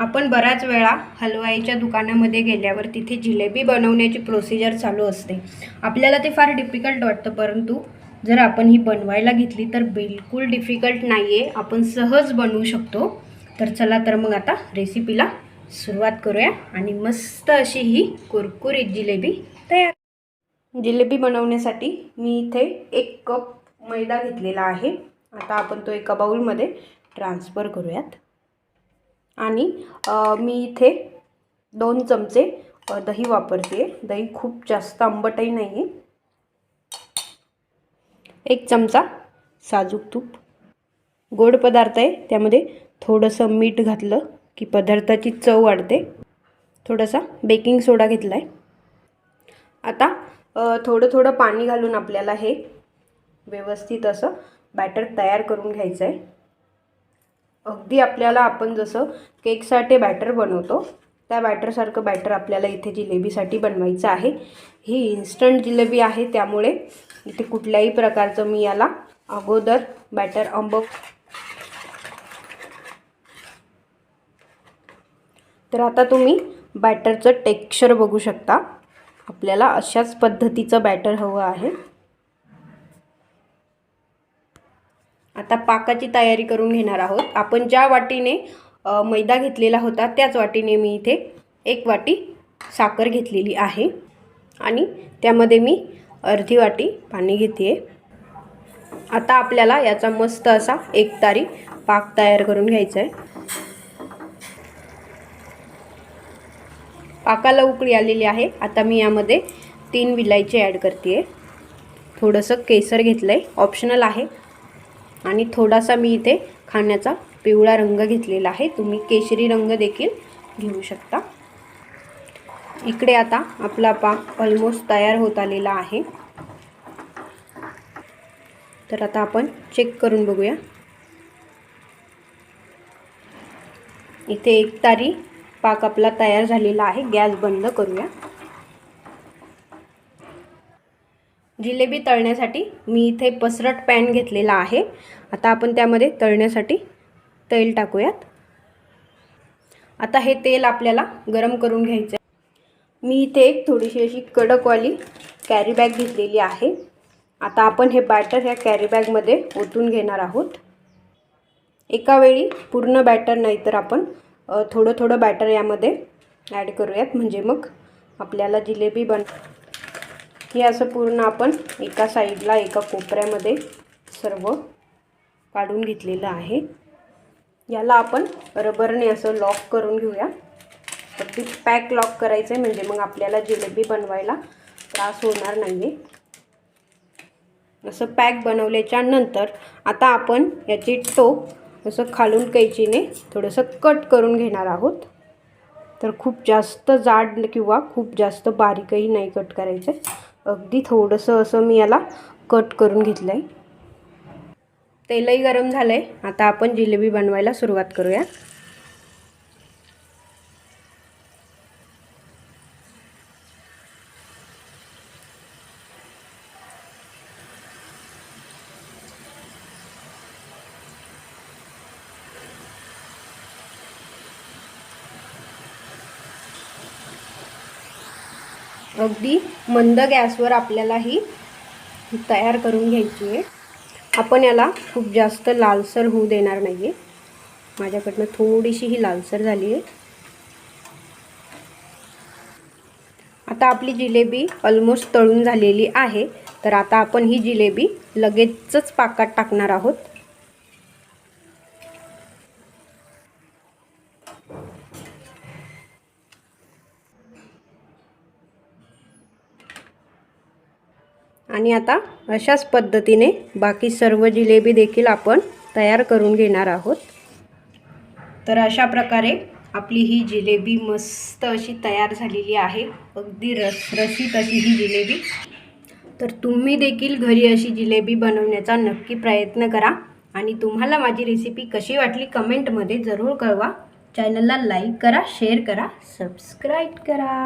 आपण बऱ्याच वेळा हलवाईच्या दुकानामध्ये गेल्यावर तिथे जिलेबी बनवण्याची प्रोसिजर चालू असते. आपल्याला ते फार डिफिकल्ट वाटतं परंतु जर आपण ही बनवायला घेतली तर बिलकुल डिफिकल्ट नाही आहे आपण सहज बनवू शकतो. तर चला तर मग आता रेसिपीला सुरुवात करूया आणि मस्त अशी ही कुरकुरीत जिलेबी तयार. जिलेबी बनवण्यासाठी मी इथे एक कप मैदा घेतलेला आहे. आता आपण तो एका बाऊलमध्ये ट्रान्सफर करूयात. आणि मी इथे दोन चमचे दही वापरते दही खूप जास्त आंबटही नाही आहे एक चमचा साजूक तूप. गोड पदार्थ आहे. त्यामध्ये थोडंसं मीठ घातलं की पदार्थाची चव वाढते. थोडासा बेकिंग सोडा घेतला आहे आता थोडं थोडं पाणी घालून आपल्याला हे व्यवस्थित असं बॅटर तयार करून घ्यायचं आहे अगदी आपल्याला आपण जसं केकसाठी बॅटर बनवतो त्या बॅटरसारखं बॅटर आपल्याला इथे जिलेबीसाठी बनवायचं आहे. ही इन्स्टंट जिलेबी आहे त्यामुळे इथे कुठल्याही प्रकारचं मी याला अगोदर बॅटर अंबक तर आता तुम्ही बॅटरचं टेक्स्चर बघू शकता. आपल्याला अशाच पद्धतीचं बॅटर हवं आहे. आता पाकाची तयारी करून घेणार आहोत. आपण ज्या वाटीने मैदा घेतलेला होता त्याच वाटीने मी इथे एक वाटी साखर घेतलेली आहे. आणि त्यामध्ये मी अर्धी वाटी पाणी घेते आता आपल्याला याचा मस्त असा एक तारी पाक तयार करून घ्यायचा आहे पाकाला उकळी आलेली आहे. आता मी यामध्ये तीन विलायची ॲड करते आहे थोडंसं केसर घेतलं आहे ऑप्शनल आहे. आणि थोडासा मी इथे खाण्याचा पिवळा रंग घेतलेला आहे. तुम्ही केशरी रंग देखील घेऊ शकता. इकडे आता आपला पाक ऑलमोस्ट तयार होत आलेला आहे. तर आता आपण चेक करून बघूया. इथे एक तारी पाक आपला तयार झालेला आहे. गॅस बंद करूया. जिलेबी तळण्यासाठी मी इथे पसरट पॅन घेतलेला आहे. आता आपण त्यामध्ये तळण्यासाठी तेल टाकूयात. आता हे तेल आपल्याला गरम करून घ्यायचं आहे मी इथे एक थोडीशी अशी कडकवाली कॅरी बॅग घेतलेली आहे. आता आपण हे बॅटर ह्या कॅरी बॅगमध्ये ओतून घेणार आहोत. एका वेळी पूर्ण बॅटर नाही तर आपण थोडं थोडं बॅटर यामध्ये ॲड करूयात. म्हणजे मग आपल्याला जिलेबी बन हे असं पूर्ण आपण एका साईडला एका कोपऱ्यामध्ये सर्व काढून घेतलेलं आहे. याला आपण रबरने असं लॉक करून घेऊया. अगदी पॅक लॉक करायचं आहे म्हणजे मग आपल्याला जिलेबी बनवायला त्रास होणार नाही आहे असं पॅक बनवल्याच्या नंतर आता आपण याची टोप असं खालून कैचीने थोडंसं कट करून घेणार आहोत. तर खूप जास्त जाड किंवा खूप जास्त बारीकही नाही कट करायचं आहे अगदी थोडंसं असं मी याला कट करून घेतलं आहे तेलही गरम झालं आहे आता आपण जिलेबी बनवायला सुरुवात करूया. अगदी मंद गॅसवर आपल्याला ही तयार करून घ्यायची आहे. आपण याला खूप जास्त लालसर होऊ देणार नाही आहे माझ्याकडनं थोडीशी ही लालसर झाली आहे. आता आपली जिलेबी ऑलमोस्ट तळून झालेली आहे. तर आता आपण ही जिलेबी लगेचच पाकात टाकणार आहोत. आणि आता अशाच पद्धतीने बाकी सर्व जिलेबी देखील आपण तयार करून घेणार आहोत. तर अशा प्रकारे आपली ही जिलेबी मस्त अशी तयार झालेली आहे. अगदी रसरशीत अशी ही जिलेबी. तर तुम्ही देखील घरी अशी जिलेबी बनवण्याचा नक्की प्रयत्न करा. आणि तुम्हाला माझी रेसिपी कशी वाटली कमेंटमध्ये जरूर कळवा. चॅनलला लाईक करा शेअर करा सबस्क्राईब करा.